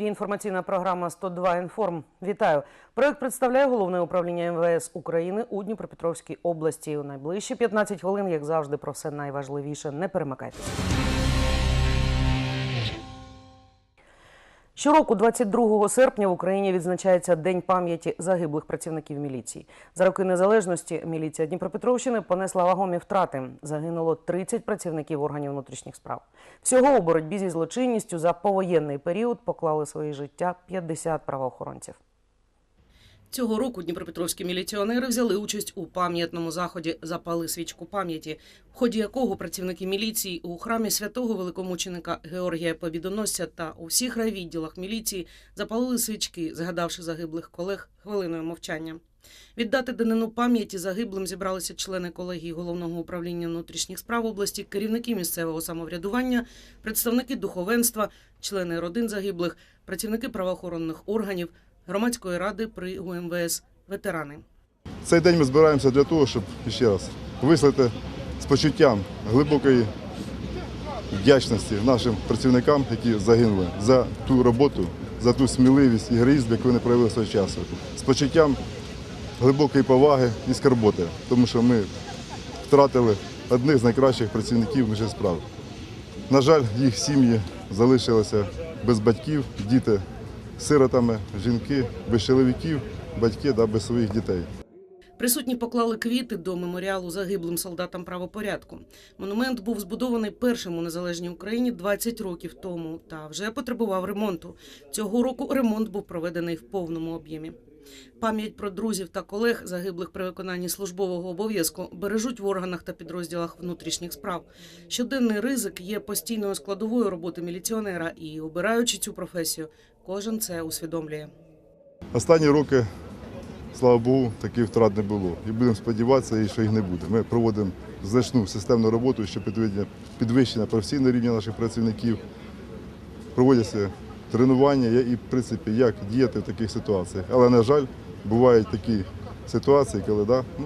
ефірі інформаційна програма 102 інформ. Вітаю. Проект представляє головне управління МВС України у Дніпропетровській області. У найближчі 15 хвилин, як завжди, про все найважливіше. Не перемикайтеся. Щороку, 22 серпня, в Україні відзначається День пам'яті загиблих працівників міліції. За роки незалежності міліція Дніпропетровщини понесла вагомі втрати. Загинуло 30 працівників органів внутрішніх справ. Всього у боротьбі зі злочинністю за повоєнний період поклали свої життя 50 правоохоронців. Цього року дніпропетровські міліціонери взяли участь у пам'ятному заході Запали свічку пам'яті, в ході якого працівники міліції у храмі святого великомученика Георгія Побідоносця та у всіх райвідділах міліції запалили свічки, згадавши загиблих колег хвилиною мовчання. Віддати данину пам'яті загиблим зібралися члени колегії головного управління внутрішніх справ області, керівники місцевого самоврядування, представники духовенства, члени родин загиблих, працівники правоохоронних органів, громадської ради при УМВС, ветерани. Цей день ми збираємося для того, щоб ще раз вислати з почуттям глибокої вдячності нашим працівникам, які загинули за ту роботу, за ту сміливість і героїзм, яку вони проявили свого часу. З почуттям глибокої поваги і скорботи, тому що ми втратили одних з найкращих працівників нашої справи. На жаль, їх сім'ї залишилися без батьків, діти сиротами, жінки без чоловіків, батьки да, без своїх дітей. Присутні поклали квіти до меморіалу загиблим солдатам правопорядку. Монумент був збудований першим у незалежній Україні 20 років тому та вже потребував ремонту. Цього року ремонт був проведений в повному об'ємі. Пам'ять про друзів та колег, загиблих при виконанні службового обов'язку, бережуть в органах та підрозділах внутрішніх справ. Щоденний ризик є постійною складовою роботи міліціонера, і обираючи цю професію, кожен це усвідомлює. Останні роки, слава Богу, таких втрат не було. І будемо сподіватися, що їх не буде. Ми проводимо значну системну роботу, підвищення- підвищення професійного рівня наших працівників. Проводяться тренування і, в принципі, як діяти в таких ситуаціях. Але, на жаль, бувають такі ситуації, коли, да, ну,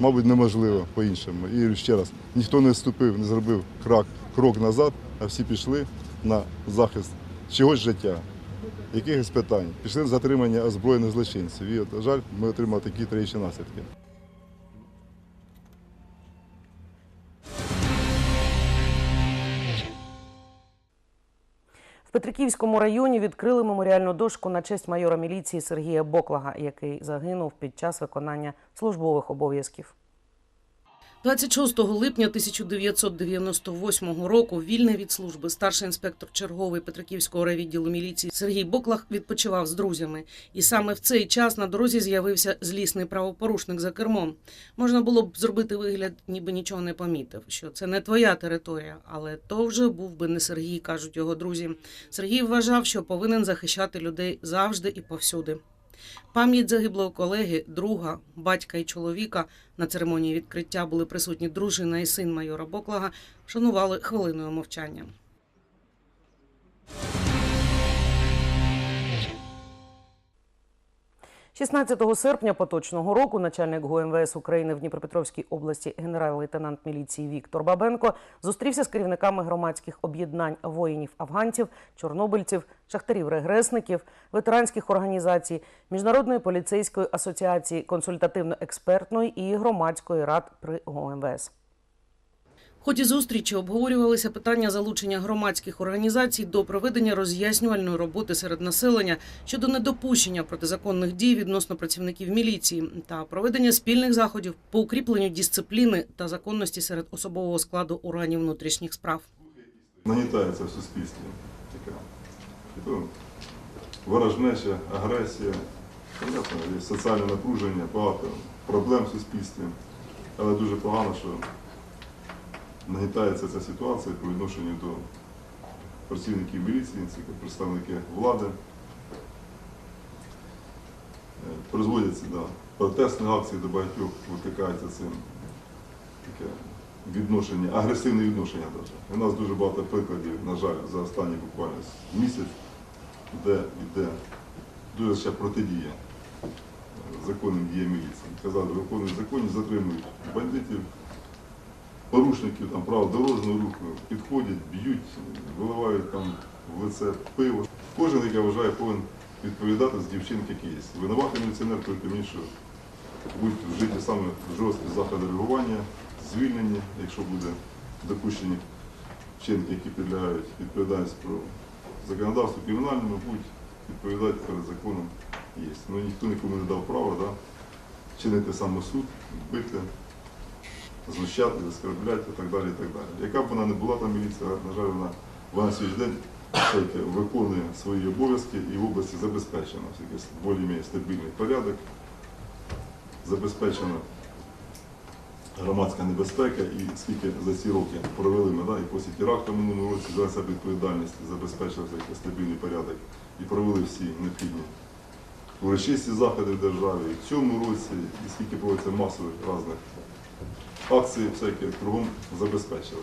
мабуть, неможливо по-іншому. І ще раз, ніхто не вступив, не зробив крок, крок назад, а всі пішли на захист чогось життя якихось питань. Пішли на затримання озброєних злочинців. І, от, на жаль, ми отримали такі трагічні наслідки. В Петриківському районі відкрили меморіальну дошку на честь майора міліції Сергія Боклага, який загинув під час виконання службових обов'язків. 26 липня 1998 року вільний від служби старший інспектор черговий Петриківського райвідділу міліції Сергій Боклах відпочивав з друзями. І саме в цей час на дорозі з'явився злісний правопорушник за кермом. Можна було б зробити вигляд, ніби нічого не помітив, що це не твоя територія, але то вже був би не Сергій, кажуть його друзі. Сергій вважав, що повинен захищати людей завжди і повсюди. Пам'ять загиблого колеги, друга, батька і чоловіка на церемонії відкриття були присутні дружина і син майора Боклага, шанували хвилиною мовчання. – 16 серпня поточного року начальник ГУМВС України в Дніпропетровській області генерал-лейтенант міліції Віктор Бабенко зустрівся з керівниками громадських об'єднань воїнів-афганців, чорнобильців, шахтарів-регресників, ветеранських організацій, Міжнародної поліцейської асоціації, консультативно-експертної і громадської рад при ГУМВС. Ході зустрічі обговорювалися питання залучення громадських організацій до проведення роз'яснювальної роботи серед населення щодо недопущення протизаконних дій відносно працівників міліції та проведення спільних заходів по укріпленню дисципліни та законності серед особового складу органів внутрішніх справ. Нагнітається в суспільстві така ворожнеча, агресія, соціальне напруження, багато проблем в суспільстві. Але дуже погано, що нагнітається ця ситуація по відношенню до працівників міліції, це представники влади. Е, Призводяться до протестних акцій, до багатьох викликається цим таке відношення, агресивне відношення навіть. У нас дуже багато прикладів, на жаль, за останній буквально місяць, де йде дуже ще протидія законним діям міліції. Казали, виконують закони, затримують бандитів, порушників там, прав дорожнього руху, підходять, б'ють, виливають там в лице пиво. Кожен, як я вважаю, повинен відповідати з дівчинки, є. Винуватий міліціонер, мені, що будуть вжиті саме жорсткі заходи реагування, звільнені, якщо буде допущені вчинки, які підлягають відповідальність про законодавство кримінальному, будуть відповідати перед законом є. Ну ніхто нікому не дав права да, чинити самосуд, бити, знущати, оскорбляти і так далі. і так далі. Яка б вона не була там міліція, на жаль, вона, вона на сьогодні день виконує свої обов'язки і в області забезпечено все-таки більш стабільний порядок, забезпечена громадська небезпека і скільки за ці роки провели ми, да, і після теракту в минулому році взяли себе відповідальність, забезпечили стабільний порядок і провели всі необхідні урочисті заходи в державі і в цьому році, і скільки проводиться масових різних акцій, всякі кругом забезпечили.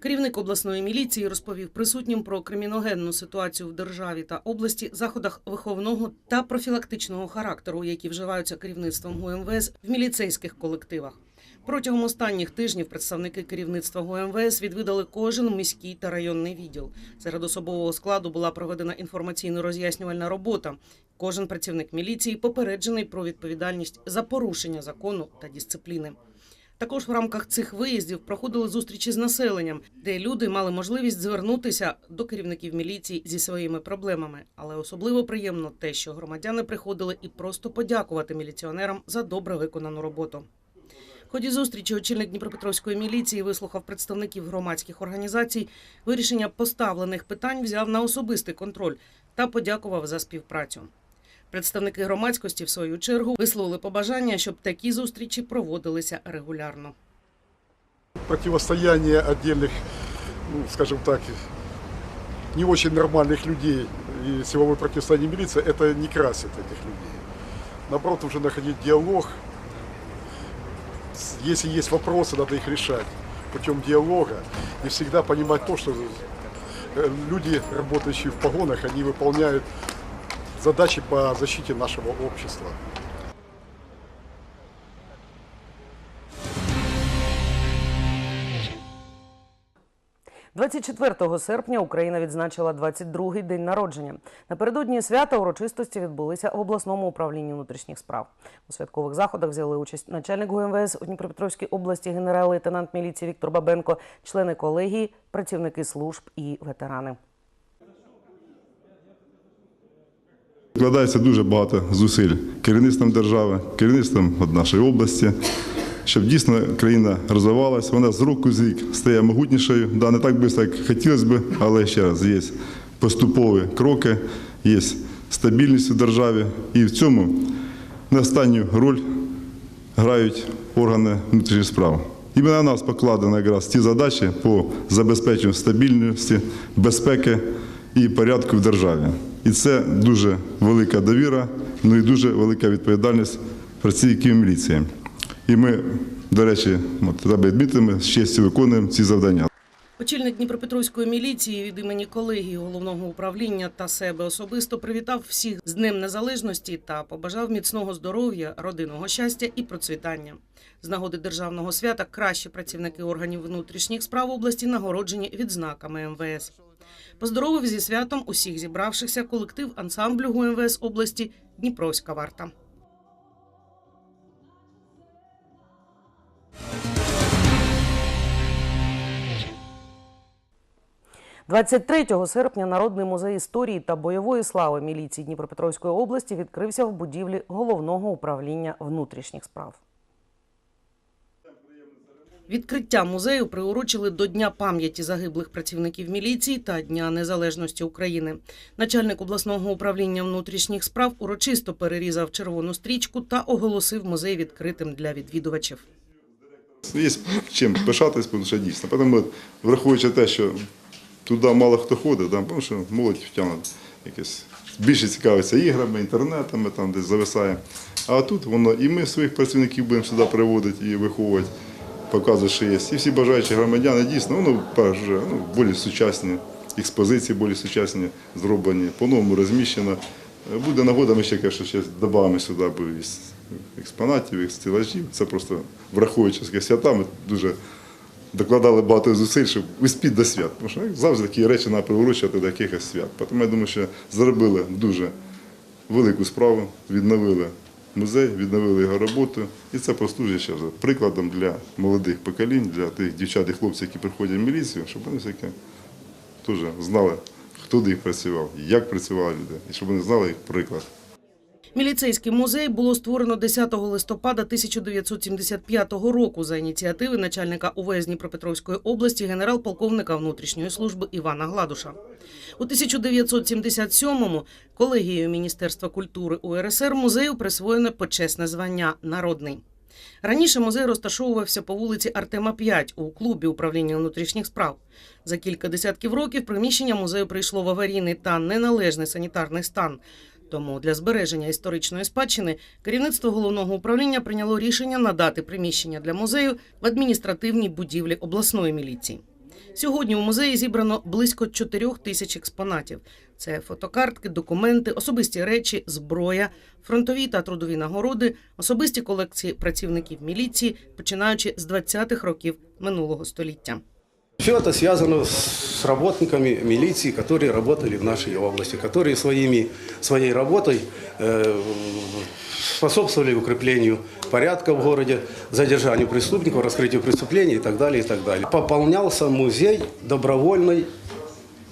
Керівник обласної міліції розповів присутнім про криміногенну ситуацію в державі та області, заходах виховного та профілактичного характеру, які вживаються керівництвом ГУМВС в міліцейських колективах. Протягом останніх тижнів представники керівництва ГУМВС відвідали кожен міський та районний відділ. Серед особового складу була проведена інформаційно-роз'яснювальна робота. Кожен працівник міліції попереджений про відповідальність за порушення закону та дисципліни. Також в рамках цих виїздів проходили зустрічі з населенням, де люди мали можливість звернутися до керівників міліції зі своїми проблемами. Але особливо приємно те, що громадяни приходили і просто подякувати міліціонерам за добре виконану роботу. В ході зустрічі очільник Дніпропетровської міліції вислухав представників громадських організацій. Вирішення поставлених питань взяв на особистий контроль та подякував за співпрацю. Представники громадськості, в свою чергу, висловили побажання, щоб такі зустрічі проводилися регулярно. противостояние отдельных, ну, скажем так, не очень нормальных людей и силовое противостояние милиции, это не красит этих людей. Наоборот, нужно находить диалог. С- Если есть вопросы, надо их решать путем диалога. И всегда понимать то, что э, люди, работающие в погонах, они выполняют задачи по защите нашего общества. 24 серпня Україна відзначила 22-й день народження. Напередодні свята урочистості відбулися в обласному управлінні внутрішніх справ. У святкових заходах взяли участь начальник ГУМВС у Дніпропетровській області, генерал-лейтенант міліції Віктор Бабенко, члени колегії, працівники служб і ветерани. Вкладається дуже багато зусиль керівництвом держави, керівництвом нашої області, щоб дійсно країна розвивалася. Вона з року з рік стає могутнішою. Да, не так швидко, як хотілося б, але ще раз є поступові кроки, є стабільність у державі. І в цьому не останню роль грають органи внутрішніх справ. Іменно на нас покладено якраз ті задачі по забезпеченню стабільності, безпеки і порядку в державі. І це дуже велика довіра, ну і дуже велика відповідальність працівників міліції. І ми, до речі, тебе ми з честю виконуємо ці завдання. Очільник Дніпропетровської міліції від імені колегії головного управління та себе особисто привітав всіх з Днем Незалежності та побажав міцного здоров'я, родинного щастя і процвітання. З нагоди державного свята кращі працівники органів внутрішніх справ області нагороджені відзнаками МВС. Поздоровив зі святом усіх зібравшихся колектив ансамблю ГУМВС області Дніпровська варта. 23 серпня Народний музей історії та бойової слави міліції Дніпропетровської області відкрився в будівлі головного управління внутрішніх справ. Відкриття музею приурочили до Дня пам'яті загиблих працівників міліції та Дня Незалежності України. Начальник обласного управління внутрішніх справ урочисто перерізав червону стрічку та оголосив музей відкритим для відвідувачів. Є чим пишатись, тому що дійсно. Тому, враховуючи те, що туди мало хто ходить, да, тому що молодь втягне якесь більше цікавиться іграми, інтернетами, там десь зависає. А тут воно і ми своїх працівників будемо сюди приводити і виховувати, показувати, що є. І всі бажаючі громадяни дійсно, воно перше, ну, більш сучасні експозиції, більш сучасні зроблені, по-новому розміщено. Буде нагода, ми ще каже, ще додамо сюди експонатів, із стелажів. Це просто враховуючи свята, ми дуже докладали багато зусиль, щоб успіти до свят. Тому що ну, завжди такі речі треба приурочувати до якихось свят. Тому я думаю, що зробили дуже велику справу, відновили музей, відновили його роботу. І це послужить ще прикладом для молодих поколінь, для тих дівчат і хлопців, які приходять в міліцію, щоб вони все-таки теж знали, хто де їх працював, як працювали люди, і щоб вони знали їх приклад. Міліцейський музей було створено 10 листопада 1975 року за ініціативи начальника УВС Дніпропетровської області генерал-полковника внутрішньої служби Івана Гладуша. У 1977-му колегією Міністерства культури УРСР музею присвоєно почесне звання Народний. Раніше музей розташовувався по вулиці Артема 5 у клубі управління внутрішніх справ. За кілька десятків років приміщення музею прийшло в аварійний та неналежний санітарний стан. Тому для збереження історичної спадщини керівництво головного управління прийняло рішення надати приміщення для музею в адміністративній будівлі обласної міліції. Сьогодні у музеї зібрано близько 4 тисяч експонатів. Це фотокартки, документи, особисті речі, зброя, фронтові та трудові нагороди, особисті колекції працівників міліції, починаючи з 20-х років минулого століття. Все это связано с работниками милиции, которые работали в нашей области, которые своими, своей работой э, способствовали укреплению порядка в городе, задержанию преступников, раскрытию преступлений и так далее, и так далее. Пополнялся музей добровольной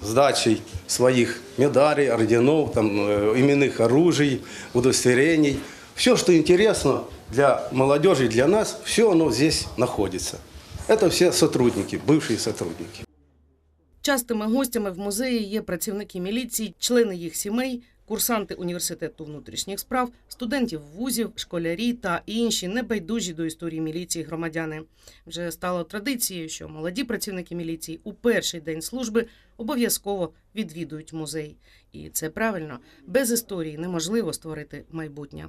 сдачей своих медалей, орденов, там, э, именных оружий, удостоверений. Все, что интересно для молодежи, для нас, все оно здесь находится. Это все сотрудники, бывшие сотрудники. Частими гостями в музеї є працівники міліції, члени їх сімей, курсанти університету внутрішніх справ, студентів вузів, школярі та інші небайдужі до історії міліції громадяни. Вже стало традицією, що молоді працівники міліції у перший день служби обов'язково відвідують музей. І це правильно без історії неможливо створити майбутнє.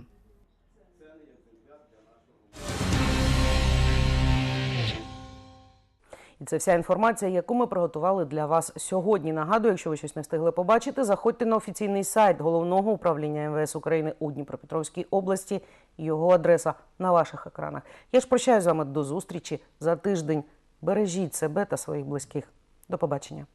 І це вся інформація, яку ми приготували для вас сьогодні. Нагадую, якщо ви щось не встигли побачити, заходьте на офіційний сайт головного управління МВС України у Дніпропетровській області. Його адреса на ваших екранах. Я ж прощаю з вами до зустрічі за тиждень. Бережіть себе та своїх близьких. До побачення.